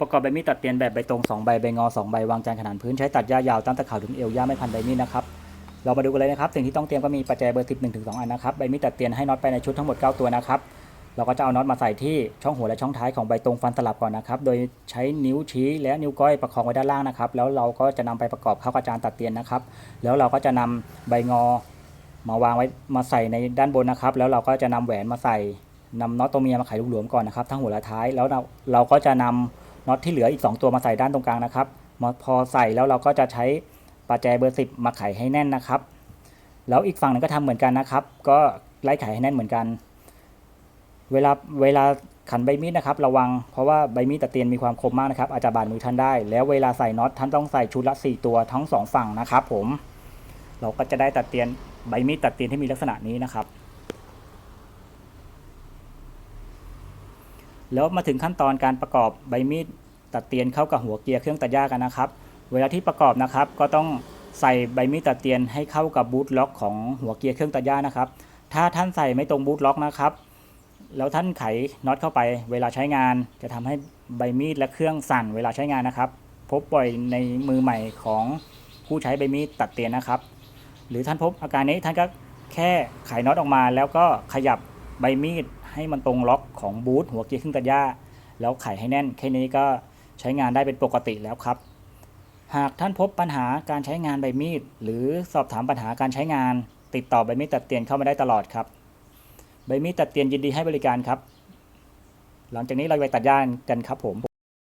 ประกอบใบมีดตัดเตียนแบบใบตรง2ใบใบงอ2ใบวางจานขนานพื้นใช้ตัดหญ้ายาวตั้งแต่เข่าถึงเอวย่าไม่พันใบมีดนะครับเรามาดูกันเลยนะครับ สิ่งที่ต้องเตรียมก็มีปัจจัยเบอร์ 10 1ถึง2อันนะครับใบมีดตัดเตียนให้น็อตไปในชุดทั้งหมด 9 ตัวนะครับเราก็จะเอาน็อตมาใส่ที่ช่องหัวและช่องท้ายของใบตรงฟันสลับก่อนนะครับโดยใช้นิ้วชี้และนิ้วก้อยประคองไว้ด้านล่างนะครับแล้วเราก็จะนำไปประกอบเข้ากับจานตัดเตียนนะครับ แล้วเราก็จะนำใบงอมาวางไว้มาใส่ในด้านบนนะครับ แล้วเราก็จะนำแหวนมาใส่นำน็อตตัวเมียมาไขลูกหลวมก่อนนะครับทั้งหัวและท้ายแล้วเราเราก็จะนำ น็อตที่เหลืออีก 2 ตัวมาใส่ด้านตรงกลางนะครับพอใส่แล้วเราก็จะใช้ปาแจเบอร์สิบมาไขให้แน่นนะครับ แล้วอีกฝั่งหนึงก็ทำเหมือนกันนะครับ ก็ไล่ไขให้แน่นเหมือนกัน เวลาเวลาขันใบมีดนะครับ ระวังเพราะว่าใบมีดตะเตียนมีความคมมากนะครับ อาจจะบาดมือท่านได้ แล้วเวลาใส่น็อตท่านต้องใส่ชุดละ 4 ตัวทั้งสองฝั่งนะครับ ผม เราก็จะได้ตัดเตียนใบมีดตัดเตียนที่มีลักษณะนี้นะครับ แล้วมาถึงขั้นตอนการประกอบใบมีดตัดเตียนเข้ากับหัวเกียร์เครื่องตัดหญ้ากันนะครับ เวลาที่ประกอบนะครับ ก็ต้องใส่ใบมีดตัดเตียนให้เข้ากับบูทล็อกของหัวเกียร์เครื่องตัดหญ้านะครับ ถ้าท่านใส่ไม่ตรงบูทล็อกนะครับ แล้วท่านไขน็อตเข้าไป เวลาใช้งานจะทำให้ใบมีดและเครื่องสั่นเวลาใช้งานนะครับ พบบ่อยในมือใหม่ของผู้ใช้ใบมีดตัดเตียนนะครับ หรือท่านพบอาการนี้ท่านก็แค่ไขน็อตออกมาแล้วก็ขยับ ใบมีดให้มันตรงล็อกของบูทหัวเกียร์ขึ้นตะย่าแล้วไขให้แน่น แค่นี้ก็ใช้งานได้เป็นปกติแล้วครับ หากท่านพบปัญหาการใช้งานใบมีด หรือสอบถามปัญหาการใช้งาน ติดต่อใบมีดตัดเตียนเข้ามาได้ตลอดครับ ใบมีดตัดเตียนยินดีให้บริการครับ หลังจากนี้เราไปตัดย่านกันครับผม